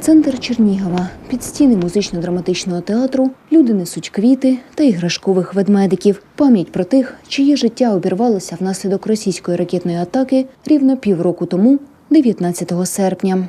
Центр Чернігова. Під стіни музично-драматичного театру люди несуть квіти та іграшкових ведмедиків. Пам'ять про тих, чиє життя обірвалося внаслідок російської ракетної атаки рівно півроку тому, 19 серпня.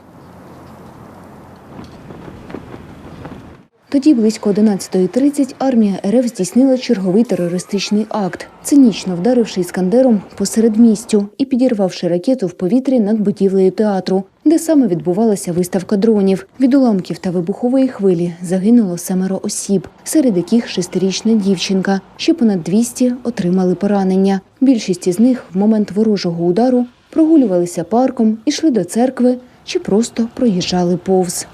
Тоді близько 11.30 армія РФ здійснила черговий терористичний акт, цинічно вдаривши іскандером посеред містю і підірвавши ракету в повітрі над будівлею театру, де саме відбувалася виставка дронів. Від уламків та вибухової хвилі загинуло семеро осіб, серед яких шестирічна дівчинка. Ще понад 200 отримали поранення. Більшість із них в момент ворожого удару прогулювалися парком, ішли до церкви чи просто проїжджали повз.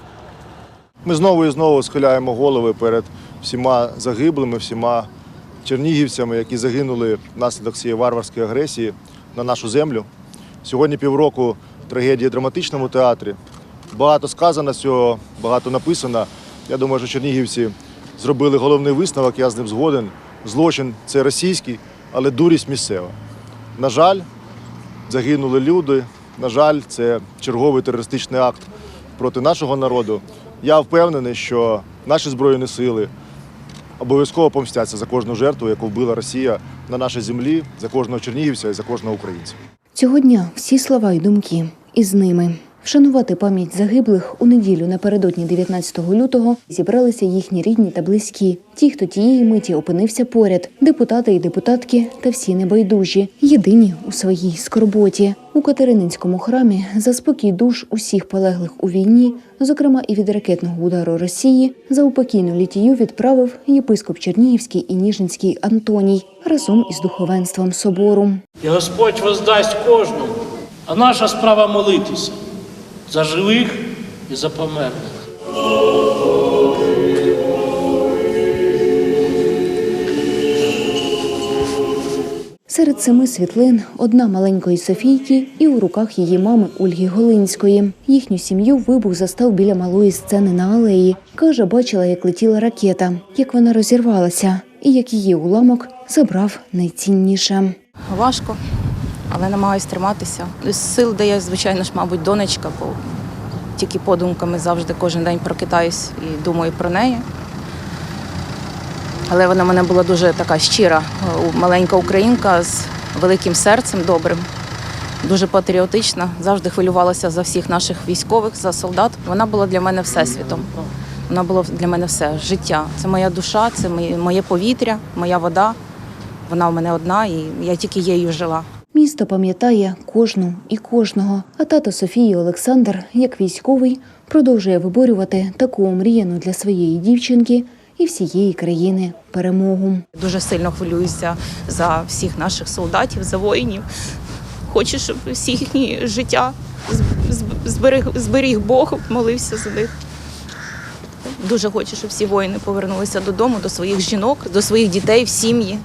Ми знову і знову схиляємо голови перед всіма загиблими, всіма чернігівцями, які загинули внаслідок цієї варварської агресії на нашу землю. Сьогодні півроку трагедії в драматичному театрі. Багато сказано цього, багато написано. Я думаю, що чернігівці зробили головний висновок, я з ним згоден. Злочин це російський, але дурість місцева. На жаль, загинули люди. На жаль, це черговий терористичний акт проти нашого народу. Я впевнений, що наші збройні сили обов'язково помстяться за кожну жертву, яку вбила Росія на нашій землі, за кожного чернігівця і за кожного українця. Цього дня всі слова й думки із ними. Вшанувати пам'ять загиблих у неділю напередодні 19 лютого зібралися їхні рідні та близькі. Ті, хто тієї миті опинився поряд, депутати і депутатки та всі небайдужі, єдині у своїй скорботі. У Катерининському храмі за спокій душ усіх полеглих у війні, зокрема і від ракетного удару Росії, за упокійну літію відправив єпископ Чернігівський і Ніжинський Антоній разом із духовенством собору. І Господь воздасть кожному. А наша справа молитися за живих і за померлих. Серед семи світлин одна маленької Софійки і у руках її мами Ольги Голинської. Їхню сім'ю вибух застав біля малої сцени на алеї. Каже, бачила, як летіла ракета, як вона розірвалася, і як її уламок забрав найцінніше. Важко, але намагаюсь триматися. З сил дає, звичайно ж, мабуть, донечка, бо тільки подумками завжди кожен день прокидаюсь і думаю про неї. Але вона мене була дуже така щира, е, маленька українка з великим серцем добрим, дуже патріотична, завжди хвилювалася за всіх наших військових, за солдат. Вона була для мене всесвітом. Вона була для мене все життя. Це моя душа, це моє повітря, моя вода. Вона в мене одна, і я тільки її жила. Місто пам'ятає кожну і кожного. А тато Софії Олександр, як військовий, продовжує виборювати таку омріяну для своєї дівчинки і всієї країни перемогу. Дуже сильно хвилююся за всіх наших солдатів, за воїнів. Хочу, щоб всі їхні життя зберіг, зберіг Бог, молився за них. Дуже хочу, щоб всі воїни повернулися додому, до своїх жінок, до своїх дітей в сім'ї.